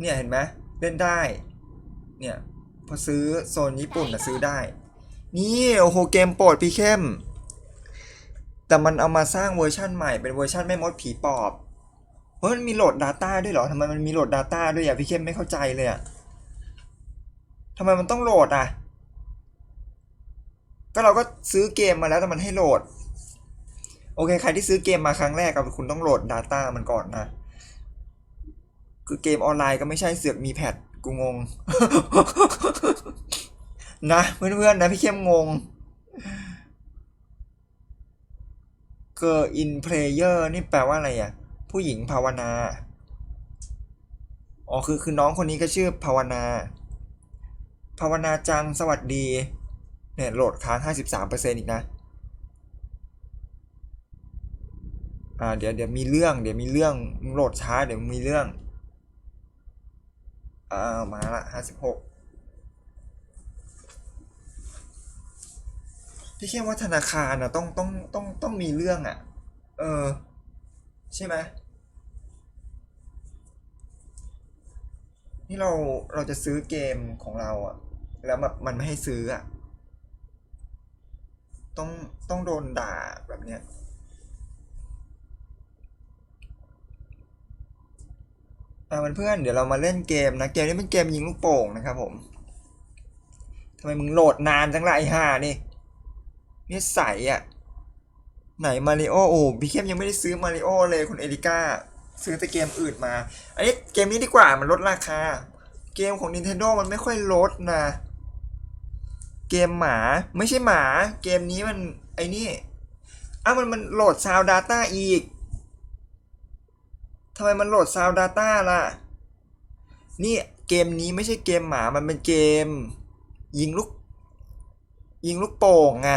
เนี่ยเห็นไหมเล่นได้ เนี่ยพอซื้อโซนญี่ปุ่นนะซื้อได้ นี่โอ้โหเกมโปรดพี่เข้ม แต่มันเอามาสร้างเวอร์ชั่นใหม่เป็นเวอร์ชันแม่มดผีปอบเฮ้ยมันมีโหลด Data ด้วยเหรอทำไมมันมีโหลด Data ด้วยอะพี่เข้มไม่เข้าใจเลยอะทำไมมันต้องโหลดอะ ก็เราก็ซื้อเกมมาแล้วแต่มันให้โหลด โอเค ใครที่ซื้อเกมมาครั้งแรกอะคุณต้องโหลด Data มันก่อนนะ คือเกมออนไลน์ก็ไม่ใช่เสือกมีแพทกูงง นะเพื่อนๆนะพี่เข้มงงเกอร์อินเพลเยอร์นี่แปลว่าอะไรอะ ผู้หญิงภาวนา อ๋อคือคือน้องคนนี้ก็ชื่อภาวนา ภาวนาจังสวัสดี เนี่ยโหลดค้าง 53%อีกนะ อ่าเดี๋ยวเดี๋ยวมีเรื่องเดี๋ยวมีเรื่องโหลดช้าเดี๋ยวมีเรื่อง อ่ามาละ56พี่แค่ว่าธนาคารนะต้องต้องต้องต้องมีเรื่องอะ เออ ใช่ไหมนี่เราเราจะซื้อเกมของเราอะ แล้วแบบมันไม่ให้ซื้ออะ ต้องต้องโดนด่าแบบเนี้ย อ่าเพื่อนๆเดี๋ยวเรามาเล่นเกมนะ เกมนี้เป็นเกมยิงลูกโป่งนะครับผมทำไมมึงโหลดนานจังล่ะไอ้ห่านี่นิสัยอะ ไหนมาริโอโอ้พี่เข้มยังไม่ได้ซื้อมาริโอเลยคุณเอริก้า ซื้อแต่เกมอื่นมา อันนี้เกมนี้ดีกว่ามันลดราคา เกมของ Nintendo มันไม่ค่อยลดนะ เกมหมาไม่ใช่หมา เกมนี้มันไอ้นี่อ้าวมันมันโหลดซาวดาต้าอีกำไมมันโหลดซาวดาต้าล่ะ นี่เกมนี้ไม่ใช่เกมหมา มันเป็นเกม ยิงลูก ยิงลูกโป่งไง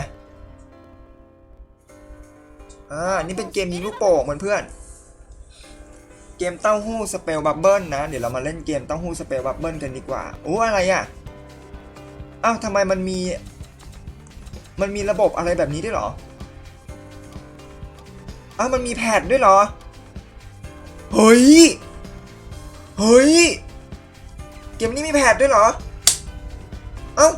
อ่านี่เป็นเกมยิงลูกโป่งเหมือนเพื่อน เกมเต้าหู้สเปลบับเบิลนะ เดี๋ยวเรามาเล่นเกมเต้าหู้สเปลบับเบิลกันดีกว่าโอ้อะไรอะ อ้าวทำไมมันมี มันมีระบบอะไรแบบนี้ด้วยหรออ้าวมันมีแพดด้วยหรอ เฮ้ย เฮ้ย เกมนี้มีแพดด้วยเหรอ เอ้า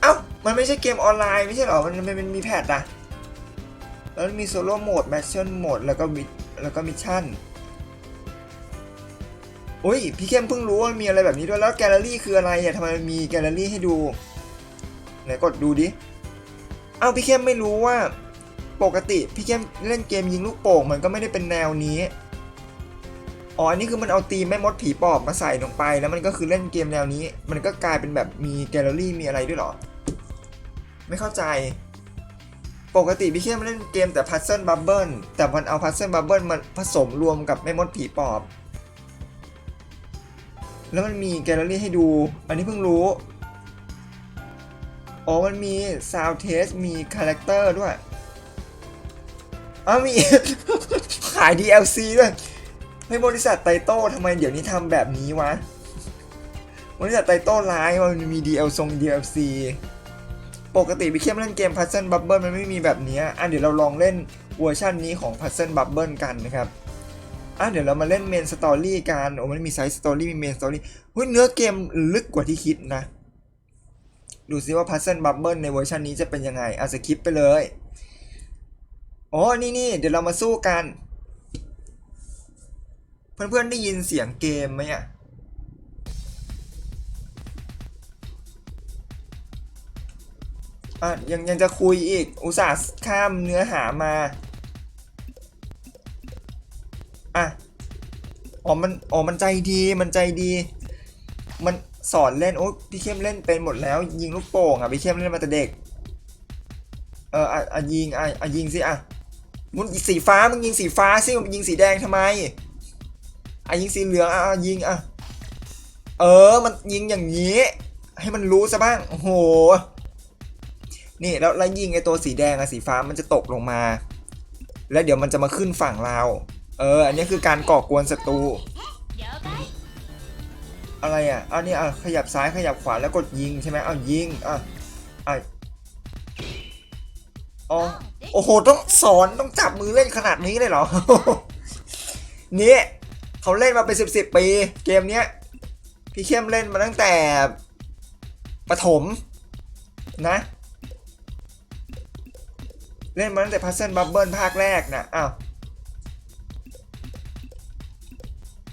เอ้า มันไม่ใช่เกมออนไลน์ไม่ใช่เหรอ มันมันมีแพดอะแล้วมีโซโล่โหมดแมชชั่นโหมดแล้วก็มิแล้วก็มิชชั่นโอ้ย พี่เข้มเพิ่งรู้ว่ามีอะไรแบบนี้ด้วยแล้วแกลเลอรี่คืออะไรอะทำไมมีแกลเลอรี่ให้ดู ไหนกดดูดิ เอ้าพี่เข้มไม่รู้ว่า ปกติพี่เข้มเล่นเกมยิงลูกโป่งมันก็ไม่ได้เป็นแนวนี้อ๋ออันนี้คือมันเอาตีมแม่มดผีปอบมาใส่ลงไป แล้วมันก็คือเล่นเกมแนวนี้ มันก็กลายเป็นแบบมีแกลเลอรี่มีอะไรด้วยเหรอ ไม่เข้าใจ ปกติพี่เข้มเล่นเกมแต่ Puzzle Bubble แต่มันเอา Puzzle Bubble มาผสมรวมกับแม่มดผีปอบ แล้วมันมีแกลเลอรี่ให้ดู อันนี้เพิ่งรู้ อ๋อมันมี Sound Test มี Character ด้วย อ้าวมี ขาย DLC ด้วยให้บริษัทไตโต้ทำไมเดี๋ยวนี้ทำแบบนี้วะ บริษัทไตโต้ร้ายว่ามันมี DL ทรง DLC ปกติพี่เข้มเล่นเกม Puzzle Bubble มันไม่มีแบบนี้อะเดี๋ยวเราลองเล่นเวอร์ชันนี้ของ Puzzle Bubble กันนะครับอะเดี๋ยวเรามาเล่นเมนสตอรี่กันโอ้มันมีไซส์สตอรี่มีเมนสตอรี่เฮ้ยเนื้อเกมลึกกว่าที่คิดนะ ดูซิว่า Puzzle Bubble ในเวอร์ชันนี้จะเป็นยังไงอะสคิปไปเลย อ๋อ นี่นี่เดี๋ยวเรามาสู้กัน เพื่อนๆได้ยินเสียงเกมไหมอะ อะ ยังยังจะคุยอีก อุตส่าห์ข้ามเนื้อหามา อะ อ๋อ มัน อ๋อ มันใจดี มันใจดี มันสอนเล่น โอ้พี่เข้มเล่นเป็นหมดแล้ว ยิงลูกโป่งอะ พี่เข้มเล่นมาแต่เด็ก เอออะอะยิงอะอะยิงสิอะ มึงสีฟ้ามึงยิงสีฟ้าสิมึงยิงสีแดงทำไมอะยิงสีเหลืองอะอะยิงอะเออ มันยิงอย่างนี้ ให้มันรู้ซะบ้างโอ้โหนี่แล้วแล้วยิงไอตัวสีแดงอะสีฟ้ามันจะตกลงมา แล้วเดี๋ยวมันจะมาขึ้นฝั่งเรา เออ อันนี้คือการก่อกวนศัตรูอะไรอะอานี่อะขยับซ้ายขยับขวาแล้วกดยิงใช่ไหมเอายิงอะอะอ๋อ โอ้โห ต้องสอนต้องจับมือเล่นขนาดนี้เลยเหรอ นี่เขาเล่นมาเป็นสิบสิบปี เกมเนี้ย พี่เข้มเล่นมาตั้งแต่ประถมนะ เล่นมาตั้งแต่ Puzzle Bubble ภาคแรกนะอ้าว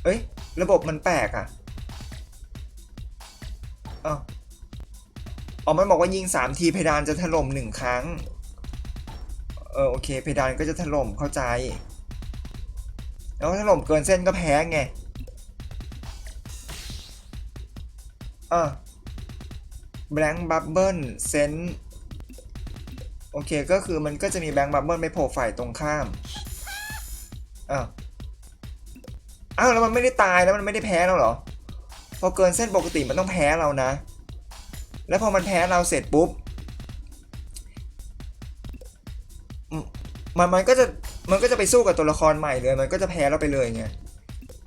เอ้ย ระบบมันแปลกอะอ้าวอ๋อมันบอกว่ายิง 3 ทีเพดานจะถล่มหนึ่งครั้ง เออโอเคเพดานก็จะถล่มเข้าใจ แล้วถล่มเกินเส้นก็แพ้ไงอะ blank bubble sense โอเคก็คือมันก็จะมี blank bubble ไม่โผล่ฝ่ายตรงข้ามอ้าวอ้าวแล้วมันไม่ได้ตายแล้วมันไม่ได้แพ้เราเหรอ พอเกินเส้นปกติมันต้องแพ้เรานะ แล้วพอมันแพ้เราเสร็จปุ๊บ มันมันก็จะมันก็จะไปสู้กับตัวละครใหม่เลย มันก็จะแพ้เราไปเลยไง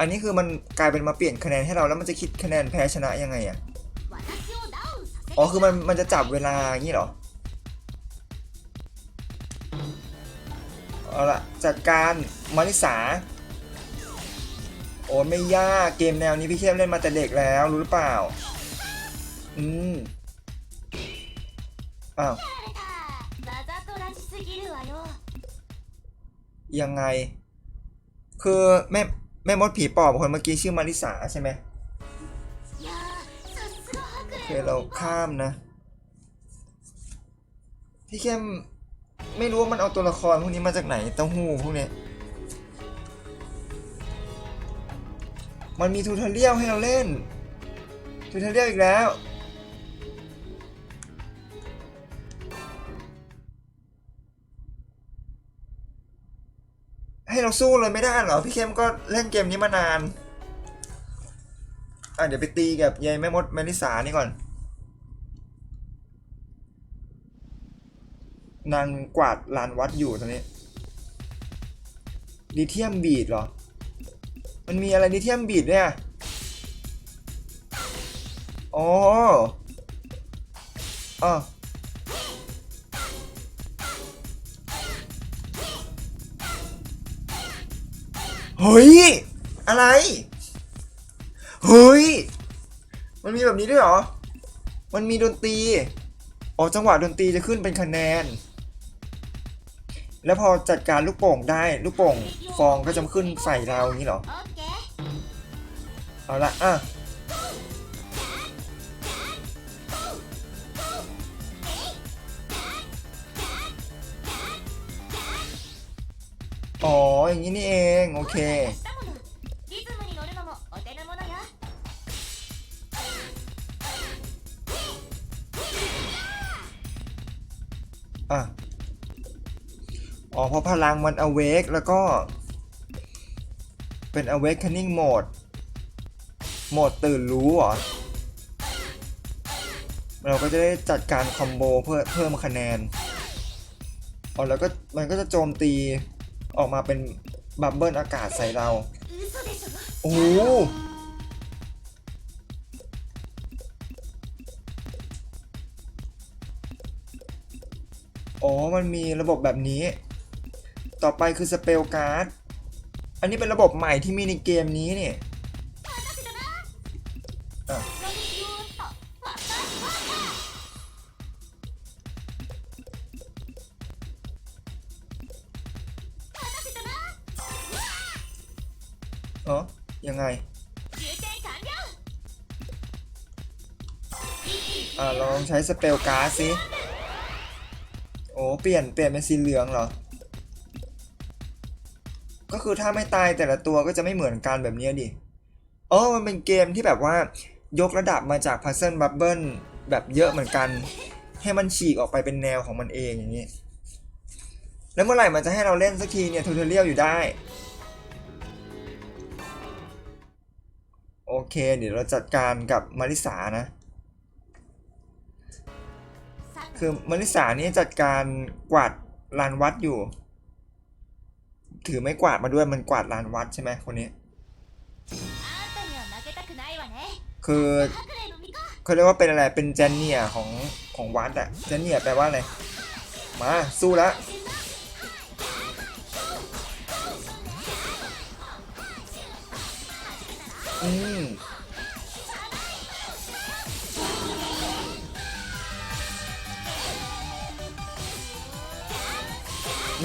อันนี้คือมันกลายเป็นมาเปลี่ยนคะแนนให้เราแล้วมันจะคิดคะแนนแพ้ชนะยังไงอะอ๋อคือมันมันจะจับเวลาอย่างนี้เหรอเอาละจัดการมาริสาโอ้ไม่ยากเกมแนวนี้พี่เข้มเล่นมาแต่เด็กแล้วรู้หรือเปล่า อืมอ้าว ยังไง คือแม่แม่มดผีปอบคนเมื่อกี้ชื่อมาริสาใช่ไหมโอเคเราข้ามนะ พี่เข้มไม่รู้ว่ามันเอาตัวละครพวกนี้มาจากไหนเต้าหู้พวกเนี้ยมันมีทูทเรียลให้เราเล่นทูทเรียลอีกแล้ว ให้เราสู้เลยไม่ได้เหรอ พี่เข้มก็เล่นเกมนี้มานาน อะเดี๋ยวไปตีกับยายแม่มดแมลิสานี่ก่อน นางกวาดลานวัดอยู่ตอนนี้ลิเทียมบีดเหรอ มันมีอะไรลิเทียมบีดเนี่ยอ๋ออ๋อ เฮ้ย อะไร เฮ้ย มันมีแบบนี้ด้วยเหรอ มันมีดนตรีอ๋อจังหวะดนตรีจะขึ้นเป็นคะแนน แล้วพอจัดการลูกโป่งได้ ลูกโป่งฟองก็จะขึ้นใส่เราอย่างนี้เหรอ เอาละอะ อย่างนี้นี่เอง โอเคอ๋อพอพลังมัน awake แล้วก็ เป็น awakening mode โหมดตื่นรู้เหรอ เราก็จะได้จัดการคอมโบเพื่อเพิ่มคะแนน อ๋อ แล้วก็มันก็จะโจมตี ออกมาเป็นบับเบิ้ลอากาศใส่เรา โอ้โอ้มันมีระบบแบบนี้ ต่อไปคือสเปลการ์ด อันนี้เป็นระบบใหม่ที่มีในเกมนี้เนี่ย ใช้สเปลการ์ดสิโอ้เปลี่ยนเปลี่ยนเป็นสีเหลืองเหรอ ก็คือถ้าไม่ตายแต่ละตัวก็จะไม่เหมือนกันแบบนี้ดิอ๋อมันเป็นเกมที่แบบว่ายกระดับมาจาก Puzzle Bubble แบบเยอะเหมือนกัน ให้มันฉีกออกไปเป็นแนวของมันเองอย่างนี้ แล้วเมื่อไหร่มันจะให้เราเล่นสักทีเนี่ยทูทเรียลอยู่ได้โอเค เดี๋ยวเราจัดการกับมาริสานะ คือมริสานี่จัดการกวาดลานวัดอยู่ ถือไม่กวาดมาด้วยมันกวาดลานวัดใช่ไหมคนนี้ คือเขาเรียกว่าเป็นอะไรเป็นเจนเนียของของวัดอะเจนเนียแปลว่าอะไร มาสู้แล้ว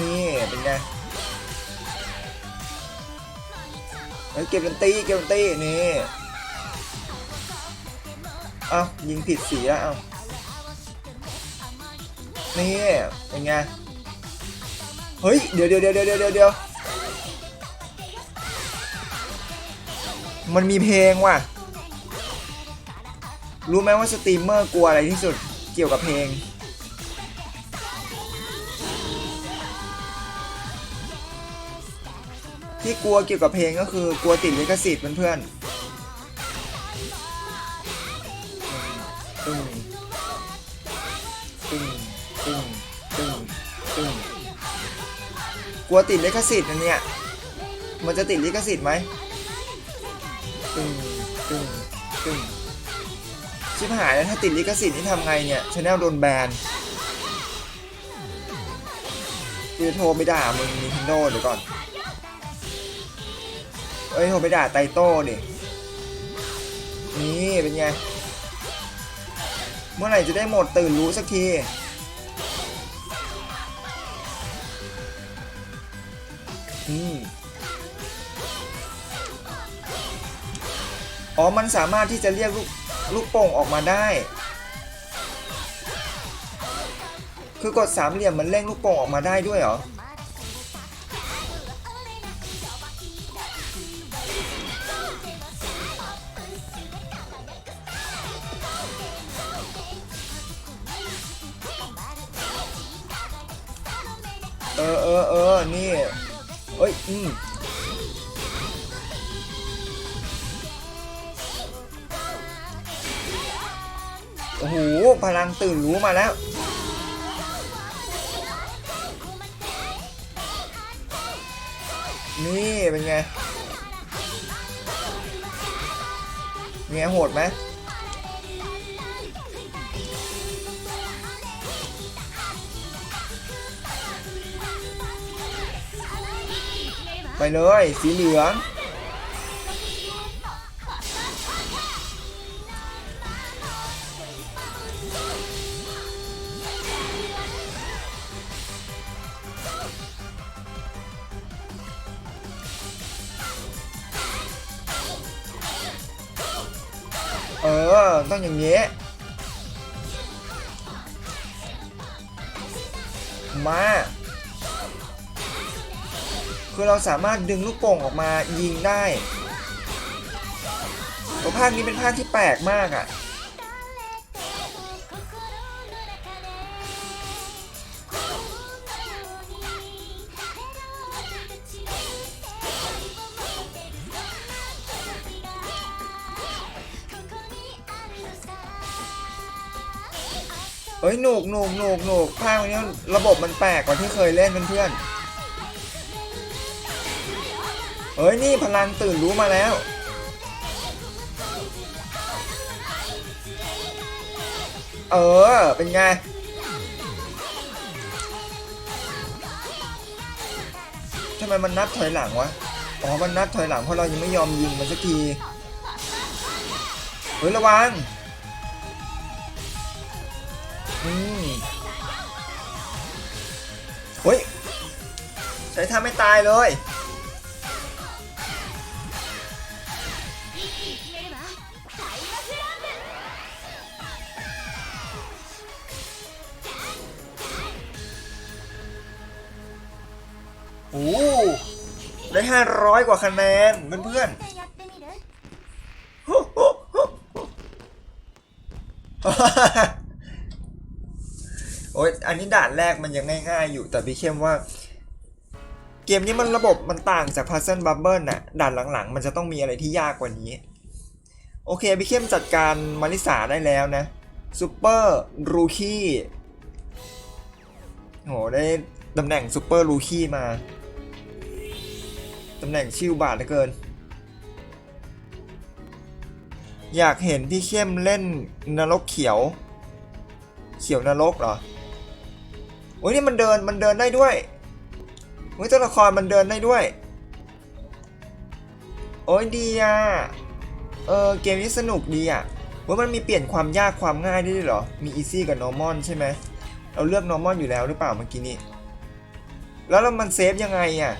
นี่เป็นไงเฮ้ยเก็บดนตรีเก็บดนตรีนี่เอ้ายิงผิดสีแล้วเอ้านี่เป็นไงเฮ้ยเดี๋ยวเดี๋ยวเดี๋ยวเดี๋ยวเดี๋ยวเดี๋ยวมันมีเพลงว่ะ รู้ไหมว่าสตรีมเมอร์กลัวอะไรที่สุดเกี่ยวกับเพลง ที่กลัวเกี่ยวกับเพลงก็คือกลัวติดลิขสิทธิ์เพื่อนๆตึ้งตึ้งตึ้งตึ้งตึ้งกลัวติดลิขสิทธิ์อันเนี้ยมันจะติดลิขสิทธิ์ไหมตึ้งตึ้งตึ้งชิบหายแล้วถ้าติดลิขสิทธิ์นี่ทำไงเนี่ยชาแนลโดนแบนคือโทรไปด่ามึง Nintendo เดี๋ยวก่อน เอ้ยโทไปด่าไตโต้ดิ นี่เป็นไง เมื่อไหร่จะได้หมดตื่นรู้สักทีอืมอ๋อ มันสามารถที่จะเรียกลูกลูกโป่งออกมาได้ คือกดสามเหลี่ยมมันเร่งลูกโป่งออกมาได้ด้วยเหรอ เออเออเออนี่เอ้ยอืมโอ้โหพลังตื่นรู้มาแล้วนี่เป็นไง เป็นไงโหดไหม ไปเลย สีเหลือง เออ ต้องอย่างนี้มา คือเราสามารถดึงลูกโป่งออกมายิงได้ตัวภาคนี้เป็นภาคที่แปลกมากอะ่ะเฮ้ยหนุกหนุกหนุกหนุกภาคนี้ระบบมันแปลกกว่าที่เคยเล่นเพื่อนๆ เฮ้ยนี่พลังตื่นรู้มาแล้ว เออ เป็นไง ทำไมมันนับถอยหลังวะ อ๋อ มันนับถอยหลังเพราะเรายังไม่ยอมยิงมันสักที เฮ้ยระวัง อืมเฮ้ย ใช้ท่าไม่ตายเลย โอ้ได้ 500 กว่าคะแนนเพื่อนเพื่อนโอ้ยอันนี้ด่านแรกมันยังง่ายๆอยู่แต่พี่เข้มว่า เกมนี้มันระบบมันต่างจาก Puzzle Bubble น่ะ ด่านหลังๆ มันจะต้องมีอะไรที่ยากกว่านี้ โอเคพี่เข้มจัดการมาริสาได้แล้วนะซูเปอร์รูคี้โหได้ตำแหน่งซูเปอร์รูคี้มา ตำแหน่งชิวบาทเหลือเกิน อยากเห็นพี่เข้มเล่นนรกเขียว เขียวนรกเหรอโอ้ยนี่มันเดินมันเดินได้ด้วยโอ้ยตัวละครมันเดินได้ด้วย โอ้ยดีอะ เออเกมนี้สนุกดีอะว่ามันมีเปลี่ยนความยากความง่ายได้ด้วยเหรอ มี easy กับ normal ใช่ไหมเราเลือก normal อยู่แล้วหรือเปล่าเมื่อกี้นี้ แล้วเรามันเซฟยังไงอะ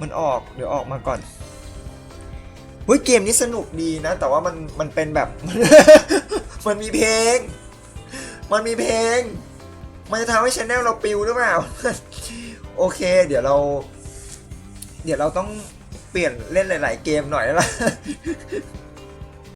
มันออกเดี๋ยวออกมาก่อนเฮ้ยเกมนี้สนุกดีนะ แต่ว่ามันมันเป็นแบบ มันมีเพลง มันมีเพลง มันจะทำให้ชแนลเราปิวหรือเปล่า โอเค เดี๋ยวเรา เดี๋ยวเราต้องเปลี่ยนเล่นหลาย ๆ เกมหน่อยแล้วล่ะ